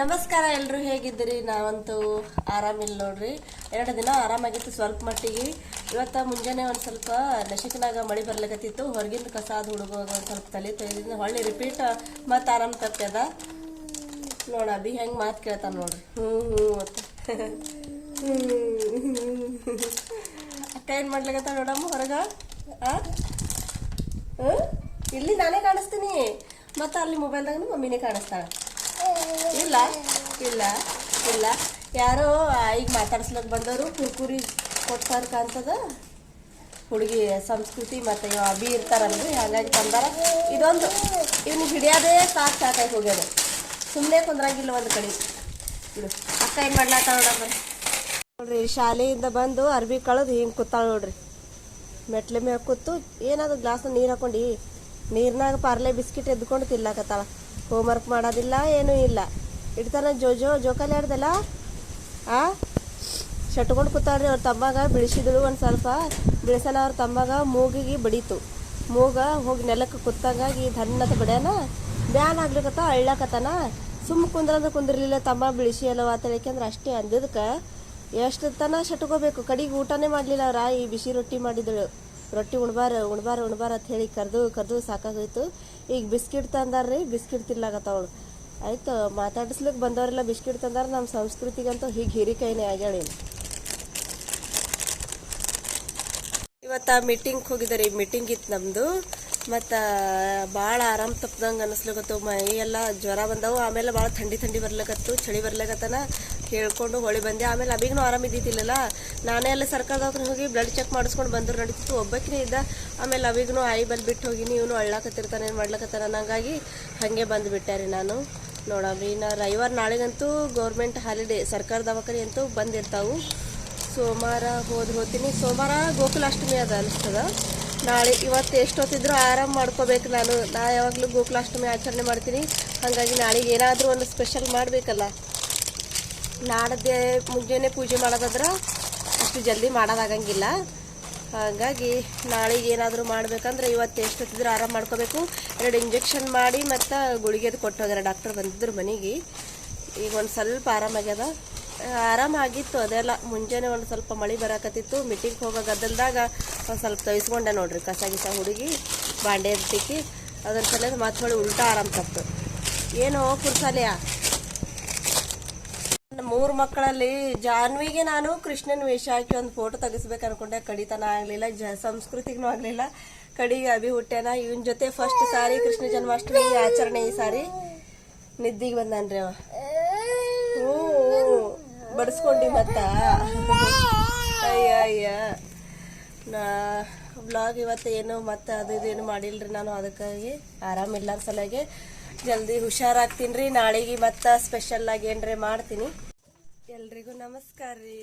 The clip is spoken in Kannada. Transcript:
ನಮಸ್ಕಾರ ಎಲ್ಲರೂ ಹೇಗಿದ್ದೀರಿ? ನಾವಂತೂ ಆರಾಮಿಲ್ಲ ನೋಡ್ರಿ. ಎರಡು ದಿನ ಆರಾಮಾಗಿತ್ತು ಸ್ವಲ್ಪ ಮಟ್ಟಿಗೆ. ಇವತ್ತು ಮುಂಜಾನೆ ಒಂದು ಸ್ವಲ್ಪ ನಶಿಕನಾಗ ಮಳೆ ಬರ್ಲಿಕತ್ತಿತ್ತು. ಹೊರಗಿಂದ ಕಸ ಅದು ಹುಡುಗುವಾಗ ಒಂದು ಸ್ವಲ್ಪ ತಲೆ ತೊಯ್ದಿದ್ದು ಹೊಳ್ಳಿ ರಿಪೀಟ್ ಮತ್ತೆ ಆರಾಮ್ ತಪ್ಪ್ಯದ ನೋಡ ಅಭಿ ಹೆಂಗೆ ಮಾತು ಕೇಳ್ತಾನ ನೋಡ್ರಿ. ಹ್ಞೂ ಹ್ಞೂ ಮತ್ತೆ. ಅಕ್ಕ ಏನು ಮಾಡ್ಲಿಕತ್ತ ನೋಡಮ್ಮ ಹೊರಗ? ಇಲ್ಲಿ ನಾನೇ ಕಾಣಿಸ್ತೀನಿ. ಮತ್ತೆ ಅಲ್ಲಿ ಮೊಬೈಲ್ದಾಗ ಮಮ್ಮಿನೇ ಕಾಣಿಸ್ತಾಳ. ಇಲ್ಲ ಇಲ್ಲ ಇಲ್ಲ. ಯಾರೋ ಈಗ ಮಾತಾಡ್ಸ್ಲಕ್ ಬಂದವರು, ಕುರ್ಕುರಿ ಕೊಟ್ಟಾರ ಕಾಣ್ತದ. ಹುಡುಗಿ ಸಂಸ್ಕೃತಿ ಮತ್ತೆ ಅಭಿ ಇರ್ತಾರಲ್ರಿ, ಹಾಗಾಗಿ ಬಂದಾರ ಇದೊಂದು, ಇವ್ನು ಹಿಡಿಯೋದೇ ಸಾಕು ಸಾಕಾಗಿ ಹೋಗ್ಯದ. ಸುಮ್ಮನೆ ಕುಂದ್ರಾಗಿಲ್ಲ ಒಂದು ಕಡೆ. ಬಿಡು ಅಕ್ಕ ಏನು ಮಾಡ್ಲಾಕ ನೋಡಮ್ಮ. ನೋಡ್ರಿ, ಶಾಲೆಯಿಂದ ಬಂದು ಅರ್ಬಿ ಕಳೆದು ಹಿಂಗೆ ಕೂತಾಳ ನೋಡ್ರಿ. ಮೆಟ್ಲೆ ಮ್ಯಾಗ ಕೂತು, ಏನಾದ್ರು ಗ್ಲಾಸ್ ನೀರು ಹಾಕೊಂಡು, ನೀರ್ನಾಗ ಪಾರ್ಲೆ ಬಿಸ್ಕಿಟ್ ಎದ್ಕೊಂಡು ತಿನ್ಲಾಕತ್ತಾಳ. ಹೋಮ್ವರ್ಕ್ ಮಾಡೋದಿಲ್ಲ, ಏನೂ ಇಲ್ಲ. ಇಡ್ತಾನೆ ಜೋ ಜೋ ಜೋಕಾಲಿ ಆಡ್ದಲ್ಲ? ಆ? ಶಟ್ಕೊಂಡು ಕೂತಾಳ್ರಿ ಅವ್ರ ತಮ್ಮಾಗ, ಬಿಳಿಸಿದಳು ಒಂದು ಸ್ವಲ್ಪ. ಬಿಳಿಸನ ಅವ್ರ ತಮ್ಮಗ, ಮೂಗಿಗೆ ಬಡೀತು. ಮೂಗ ಹೋಗಿ ನೆಲಕ್ಕೆ ಕುತ್ತಂಗಾಗಿ ಧನ್ನತ ಬಡ್ಯಾನ? ಬ್ಯಾನ್ ಆಗ್ಲಿಕತ್ತ ಅಳ್ಳಕತ್ತಾನ ಸುಮ್ಮ ಕುಂದ್ರಂದ್ರೆ ಕುಂದಿರ್ಲಿಲ್ಲ ತಮ್ಮ ಬಿಡಿಸಿ ಅಲ್ಲವ ಅಂತೇಳಿಕೆಂದ್ರೆ ಅಷ್ಟೇ ಅಂದಿದ್ದಕ್ಕೆ ಎಷ್ಟು ತನ ಶಟ್ಕೋಬೇಕು, ಕಡಿಗೆ ಊಟನೇ ಮಾಡಲಿಲ್ಲ ಅವ್ರ. ಈ ಬಿಸಿ ರೊಟ್ಟಿ ಮಾಡಿದಳು ರೊಟ್ಟಿ ಉಣ್ಬಾರ ಉಣ್ಬಾರ ಉಣ್ಬಾರ ಅಂತ ಹೇಳಿ ಕರೆದು ಕರೆದು ಸಾಕಾಗೋಯ್ತು. ಈಗ ಬಿಸ್ಕಿಟ್ ತಂದಾರ್ರಿ ಬಿಸ್ಕಿಟ್ ತಿನ್ಲಾಗತ್ತವಳು ಆಯ್ತು ಮಾತಾಡಿಸ್ಲಿಕ್ಕೆ ಬಂದವರೆಲ್ಲ ಬಿಸ್ಕಿಟ್ ತಂದಾರ ನಮ್ಮ ಸಂಸ್ಕೃತಿಗಂತೂ ಹೀಗೆ ಹಿರಿಕಾಯಿನೇ ಆಗ್ಯಾಳೇನು ಇವತ್ತು ಮೀಟಿಂಗ್ ಹೋಗಿದ್ದಾರೆ ಮೀಟಿಂಗ್ ಇತ್ತು ನಮ್ಮದು ಮತ್ತು ಭಾಳ ಆರಾಮ್ ತಪ್ಪದಂಗೆ ಅನಿಸ್ಲಿಕತ್ತು ಮೈ, ಎಲ್ಲ ಜ್ವರ ಬಂದವು, ಆಮೇಲೆ ಭಾಳ ಥಂಡಿ ಥಂಡಿ ಬರ್ಲಿಕತ್ತು, ಚಳಿ ಬರ್ಲಿಕತ್ತನ. ಹೇಳ್ಕೊಂಡು ಹೊಳಿ ಬಂದೆ. ಆಮೇಲೆ ಅಭಿಗೂ ಆರಾಮ ಇದ್ದಿದ್ದಿಲ್ಲಲ್ಲ. ನಾನೇ ಅಲ್ಲಿ ಸರ್ಕಾರದ ಹತ್ರ ಹೋಗಿ ಬ್ಲಡ್ ಚೆಕ್ ಮಾಡಿಸ್ಕೊಂಡು ಬಂದರು ನಡೀತಿತ್ತು. ಒಬ್ಬಕಿನೇ ಇದ್ದ. ಆಮೇಲೆ ಅವಿಗೂ ಆಯಿ ಬಲ್ ಬಿಟ್ಟು ಹೋಗಿನಿ. ಇವನು ಅಳ್ಳಾಕತ್ತಿರ್ತಾನೆ, ಏನು ಮಾಡ್ಲಕತ್ತಾನ ಅನ್ನಂಗಾಗಿ ಹಾಗೆ ಬಂದುಬಿಟ್ಟೆ ರೀ ನಾನು. ನೋಡಮ್ರಿ, ಇನ್ನು ರವಿವಾರ ನಾಳೆಗಂತೂ ಗೌರ್ಮೆಂಟ್ ಹಾಲಿಡೇ ಸರ್ಕಾರ ದವಾಖಾನೆ ಅಂತೂ ಬಂದಿರ್ತಾವು. ಸೋಮವಾರ ಹೋದ್ರೆ ಹೋಗ್ತೀನಿ ಸೋಮವಾರ ಗೋಕುಲಾಷ್ಟಮಿ ಅದ ಅನಿಸ್ತದ. ನಾಳೆ ಇವತ್ತು ಎಷ್ಟೊತ್ತಿದ್ರು ಆರಾಮ್ ಮಾಡ್ಕೋಬೇಕು ನಾನು. ನಾ ಯಾವಾಗಲೂ ಗೋಕುಲಾಷ್ಟಮಿ ಆಚರಣೆ ಮಾಡ್ತೀನಿ. ಹಾಗಾಗಿ ನಾಳೆಗೆ ಏನಾದರೂ ಒಂದು ಸ್ಪೆಷಲ್ ಮಾಡಬೇಕಲ್ಲ. ನಾಡದ್ದೆ ಮುಂಜಾನೆ ಪೂಜೆ ಮಾಡೋದಾದ್ರೆ ಅಷ್ಟು ಜಲ್ದಿ ಮಾಡೋದಾಗಂಗಿಲ್ಲ. ಹಾಗಾಗಿ ನಾಳೆಗೆ ಏನಾದರೂ ಮಾಡಬೇಕಂದ್ರೆ ಇವತ್ತು ಎಷ್ಟು ಎಷ್ಟೊತ್ತಿದ್ರು ಆರಾಮ್ ಮಾಡ್ಕೋಬೇಕು. ಎರಡು ಇಂಜೆಕ್ಷನ್ ಮಾಡಿ ಮತ್ತು ಗುಳಿಗೆದು ಕೊಟ್ಟು ಡಾಕ್ಟರ್ ಬಂದಿದ್ರು ಮನೆಗೆ. ಈಗ ಒಂದು ಸ್ವಲ್ಪ ಆರಾಮಾಗ್ಯದ ಆರಾಮಾಗಿತ್ತು ಅದೆಲ್ಲ. ಮುಂಜಾನೆ ಒಂದು ಸ್ವಲ್ಪ ಮಳೆ ಬರಾಕತ್ತಿತ್ತು. ಮೀಟಿಂಗ್ ಹೋಗೋ ಗದ್ದಲ್ದಾಗ ಒಂದು ಸ್ವಲ್ಪ ತೋಯಿಸ್ಕೊಂಡೆ ನೋಡ್ರಿ. ಕಸ ಗಿಸ ಹುಡುಗಿ, ಬಾಂಡೆ ತಿಕ್ಕಿ ಅದ್ರ ಸಲ ಮತ್ತೆ ಉಲ್ಟಾ ಆರಾಮ್ ತಪ್ಪು ಏನೋ ಪುರ್ಸಾಲಿಯಾ. ಮೂರು ಮಕ್ಕಳಲ್ಲಿ ಜಾನ್ವಿಗೆ ನಾನು ಕೃಷ್ಣನ ವೇಷ ಹಾಕಿ ಒಂದು ಫೋಟೋ ತೆಗಿಸ್ಬೇಕು ಅನ್ಕೊಂಡೆ. ಕಡಿತನ ಆಗ್ಲಿಲ್ಲ, ಜ ಸಂಸ್ಕೃತಿಗೂ ಆಗ್ಲಿಲ್ಲ. ಕಡಿಗೆ ಅಭಿ ಹುಟ್ಟ್ಯಾನ ಇವನ್ ಜೊತೆ ಫಸ್ಟ್ ಸಾರಿ ಕೃಷ್ಣ ಜನ್ಮಾಷ್ಟಮಿ ಆಚರಣೆ ಈ ಸಾರಿ ನಿದ್ದಿಗೆ ಬಂದನ್ರಿ ಅವ. ಹ್ಞೂ, ಬಡಿಸ್ಕೊಂಡಿ ಮತ್ತ. ಅಯ್ಯ ಅಯ್ಯ ನಾ ಬ್ಲಾಗ್ ಇವತ್ತು ಏನು ಮತ್ತೆ ಅದು ಇದು ಏನು ಮಾಡಿಲ್ರಿ ನಾನು ಅದಕ್ಕಾಗಿ. ಆರಾಮಿಲ್ಲ ಸಲಗೆ ಜಲ್ದಿ ಹುಷಾರಾಗ್ತೀನಿ ರೀ. ನಾಳೆಗೆ ಮತ್ತೆ ಸ್ಪೆಷಲ್ ಆಗಿ ಏನ್ರಿ ಮಾಡ್ತೀನಿ. ಎಲ್ರಿಗೂ ನಮಸ್ಕಾರ ರೀ.